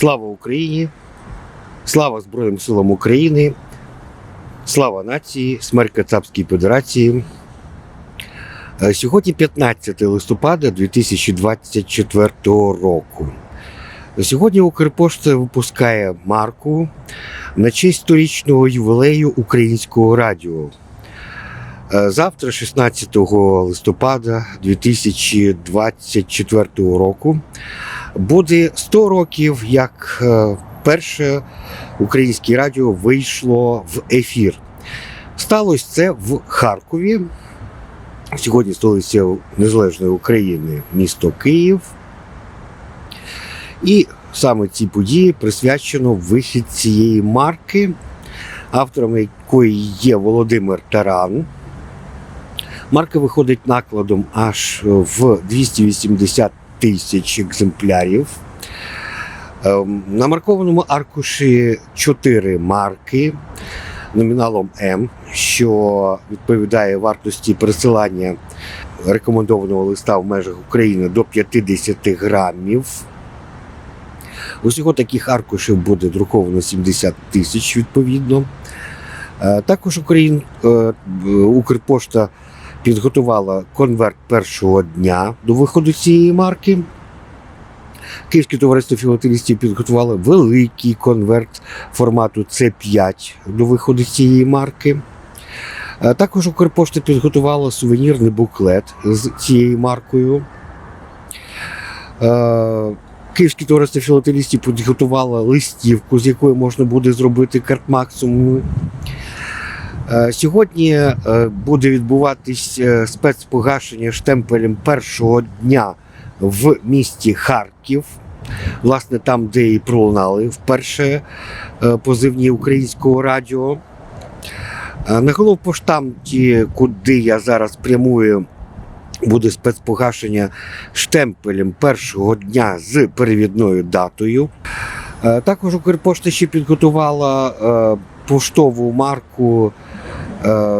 Слава Україні! Слава Збройним силам України! Слава нації, смерть Кацапській Федерації. Е, Сьогодні 15 листопада 2024 року. Сьогодні Укрпошта випускає марку на честь сторічного ювілею українського радіо. Е, Завтра, 16 листопада 2024 року, буде 100 років, як е, перше українське радіо вийшло в ефір. Сталося це в Харкові. Сьогодні столиця Незалежної України, місто Київ. І саме цій події присвячено вихід цієї марки, автором якої є Володимир Таран. Марка виходить накладом аж в 280 тисяч екземплярів. Ем, На маркованому аркуші 4 марки номіналом М, що відповідає вартості пересилання рекомендованого листа в межах України до 50 грамів. Усього таких аркушів буде друковано 70 тисяч відповідно. Е, Також Україн, е, Укрпошта підготувала конверт першого дня до виходу цієї марки. Київське товариство філателістів підготувало великий конверт формату С5 до виходу цієї марки. Е, Також Укрпошта підготувала сувенірний буклет з цією маркою. Е, Київське товариство філателістів підготувало листівку, з якої можна буде зробити карт максимум. Е, Сьогодні е, буде відбуватись е, спецпогашення штемпелем першого дня в місті Харків. Власне, там, де і пролунали вперше е, позивні українського радіо. Е, На головпоштамті, куди я зараз прямую, буде спецпогашення штемпелем першого дня з перевідною датою. Е, Також Укрпошта ще підготувала е, поштову марку е,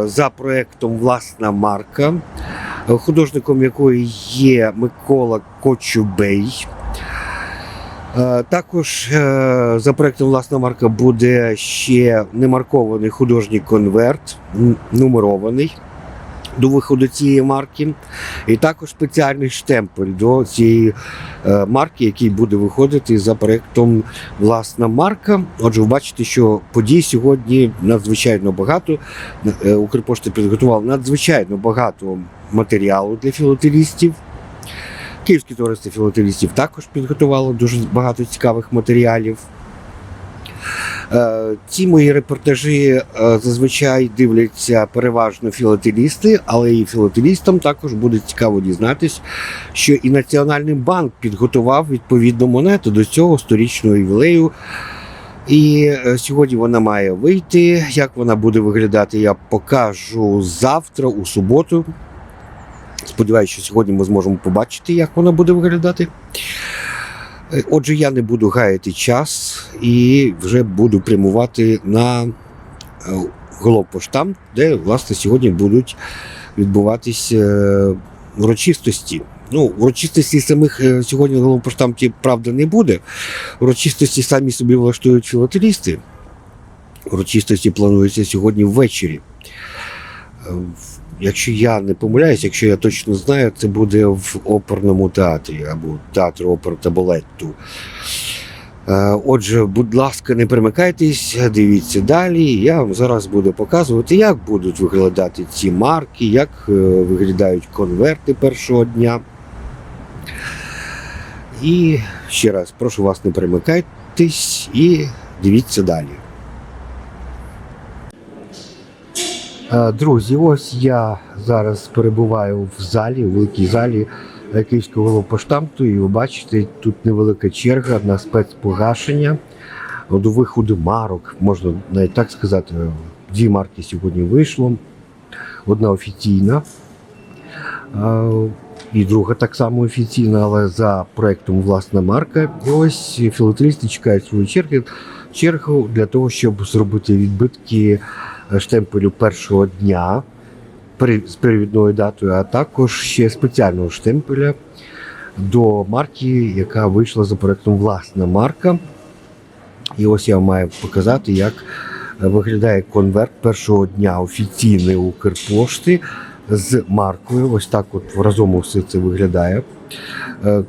за проектом Власна марка, е, художником якої є Микола Кочубей. Е, Також е, за проектом Власна марка буде ще немаркований художній конверт, нумерований до виходу цієї марки. І також спеціальний штемпель до цієї е, марки, який буде виходити за проєктом Власна марка. Отже, ви бачите, що подій сьогодні надзвичайно багато. Е, Укрпошта підготувала надзвичайно багато матеріалу для філателістів. Київське товариство філателістів також підготувало дуже багато цікавих матеріалів. Е, Ці мої репортажі е, зазвичай дивляться переважно філателісти, але і філателістам також буде цікаво дізнатись, що і Національний банк підготував відповідну монету до цього сторічного ювілею. І е, сьогодні вона має вийти. Як вона буде виглядати, я покажу завтра, у суботу. Сподіваюся, що сьогодні ми зможемо побачити, як вона буде виглядати. Е, Отже, я не буду гаяти час і вже буду прямувати на е, головпоштам, де власне сьогодні будуть відбуватись е, урочистості. Ну, урочистості самих е, сьогодні на головпоштамті, правда, не буде. Урочистості самі собі влаштують філателісти. Урочистості плануються сьогодні ввечері. Якщо я не помиляюсь, якщо я точно знаю, це буде в оперному театрі або театрі опер та балетту. Е, Отже, будь ласка, не примикайтесь, дивіться далі. Я вам зараз буду показувати, як будуть виглядати ці марки, як е, виглядають конверти першого дня. І ще раз прошу вас не примикайтесь і дивіться далі. Друзі, ось я зараз перебуваю в залі, в великій залі е, Київського головпоштамту, і ви бачите, тут невелика черга на спецпогашення до виходу марок, можна навіть так сказати. Дві марки сьогодні вийшло. Одна офіційна, е, і друга так само офіційна, але за проектом власна марка. І ось філателісти чекають свою чергу для того, щоб зробити відбитки штемпелю першого дня з перевідною датою, а також ще спеціального штемпеля до марки, яка вийшла за проектом власна марка. І ось я маю показати, як виглядає конверт першого дня офіційної Укрпошти з маркою. Ось так от разом все це виглядає. Е,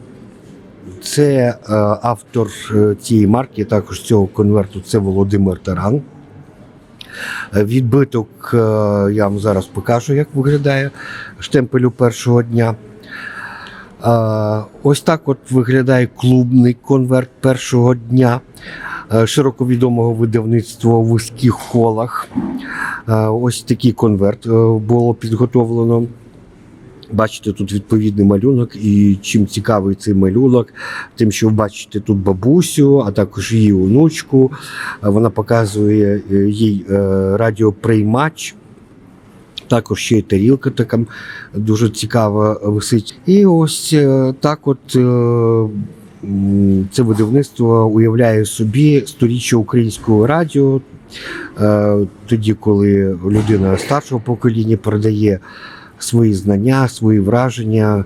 Це е, автор е, цієї марки, також цього конверту, це Володимир Таран. Е, Відбиток е, я вам зараз покажу, як виглядає штемпелю першого дня. Е, Ось так от виглядає клубний конверт першого дня широко відомого видавництва у вузьких колах. Ось такий конверт було підготовлено. Бачите, тут відповідний малюнок, і чим цікавий цей малюнок, тим, що ви бачите тут бабусю, а також її онучку. Вона показує е, їй е, радіоприймач. Також ще й тарілка така дуже цікава висить. І ось е, так от. Це видавництво уявляє собі сторіччя українського радіо, тоді, коли людина старшого покоління передає свої знання, свої враження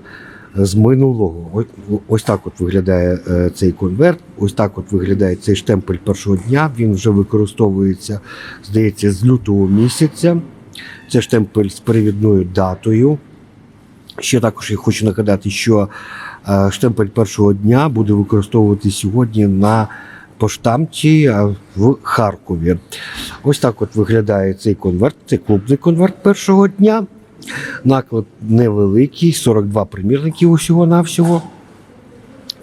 з минулого. Ось, так от виглядає е, цей конверт, ось так от виглядає цей штемпель першого дня. Він вже використовується, здається, з лютого місяця. Це штемпель з перевідною датою. Ще також я хочу нагадати, що е, штемпель першого дня буде використовувати сьогодні на поштамті е, в Харкові. Ось так от виглядає цей конверт. Це клубний конверт першого дня. Наклад невеликий, 42 примірники усього-навсього.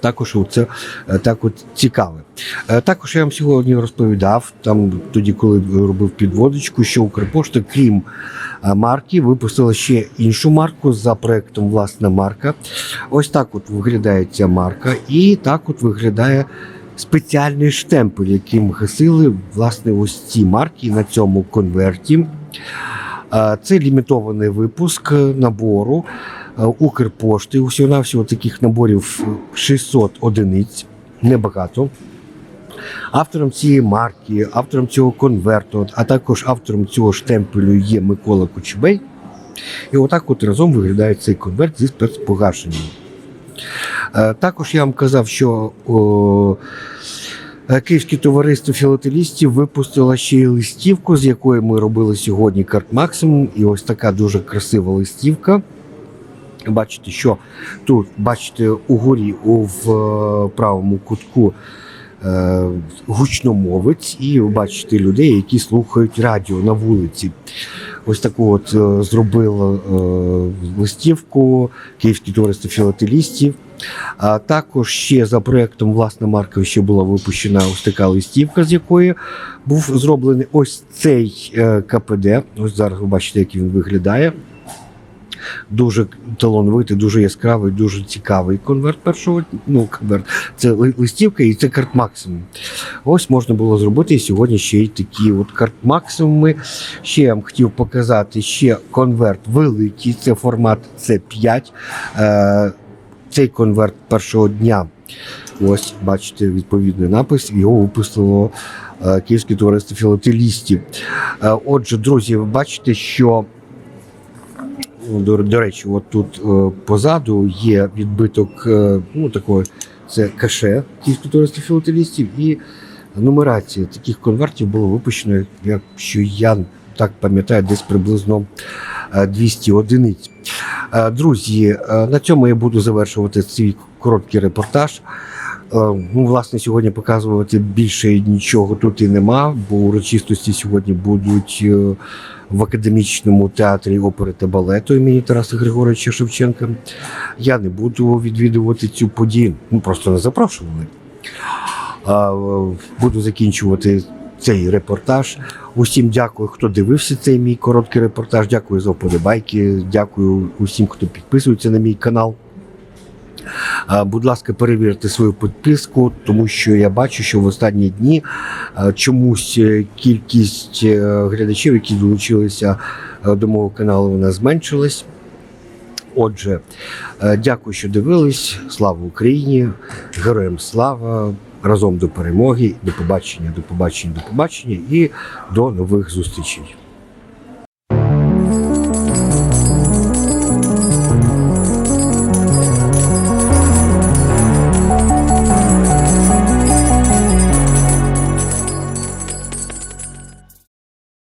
Також це е, так от цікаве. Е, Також я вам сьогодні розповідав, там тоді, коли робив підводочку, що Укрпошта, крім е, марки, випустила ще іншу марку за проектом Власна марка. Ось так от виглядає ця марка, і так от виглядає спеціальний штемпель, яким гасили власне ось ці марки на цьому конверті. Це лімітований випуск набору е, Укрпошти. Усього-навсього таких наборів е, 600 одиниць, небагато. Автором цієї марки, автором цього конверту, а також автором цього штемпелю є Микола Кочубей. І отак от разом виглядає цей конверт зі спецпогашенням. Е, Також я вам казав, що о, Київське товариство філателістів випустило ще й листівку, з якої ми робили сьогодні карт Максимум. І ось така дуже красива листівка. Бачите, що тут, бачите, угорі в е, правому кутку е, гучномовець, і бачите людей, які слухають радіо на вулиці. Ось таку от зробила е, листівку київські товариство філателістів. А також ще за проектом власна марка ще була випущена ось така листівка, з якої був зроблений ось цей е, КПД. Ось зараз ви бачите, як він виглядає. Дуже талановитий, дуже яскравий, дуже цікавий конверт першого. Ну, конверт. Це листівка і це карт максимум. Ось можна було зробити сьогодні ще й такі от карт максимуми. Ще я вам хотів показати ще конверт великий, це формат С5. Е, цей конверт першого дня. Ось, бачите, відповідний напис. Його випустило е, Київське товариство філателістів. Е, отже, друзі, ви бачите, що до, до речі, от тут е, позаду є відбиток е, ну, такої, це каше товариства філателістів і нумерація таких конвертів було випущено, якщо я так пам'ятаю, десь приблизно е, 200 одиниць. Е, Друзі, е, на цьому я буду завершувати свій короткий репортаж. Е, Ну, власне, сьогодні показувати більше нічого тут і нема, бо урочистості сьогодні будуть е, в академічному театрі опери та балету імені Тараса Григоровича Шевченка. Я не буду відвідувати цю подію, ну просто не запрошували. Буду закінчувати цей репортаж. Усім дякую, хто дивився цей мій короткий репортаж. Дякую за вподобайки. Дякую усім, хто підписується на мій канал. Будь ласка, перевірте свою підписку, тому що я бачу, що в останні дні чомусь е, кількість е, глядачів, які долучилися е, до мого каналу, вона зменшилась. Отже, дякую, що дивились. Слава Україні! Героям слава! Разом до перемоги! До побачення, до побачення, до побачення і до нових зустрічей.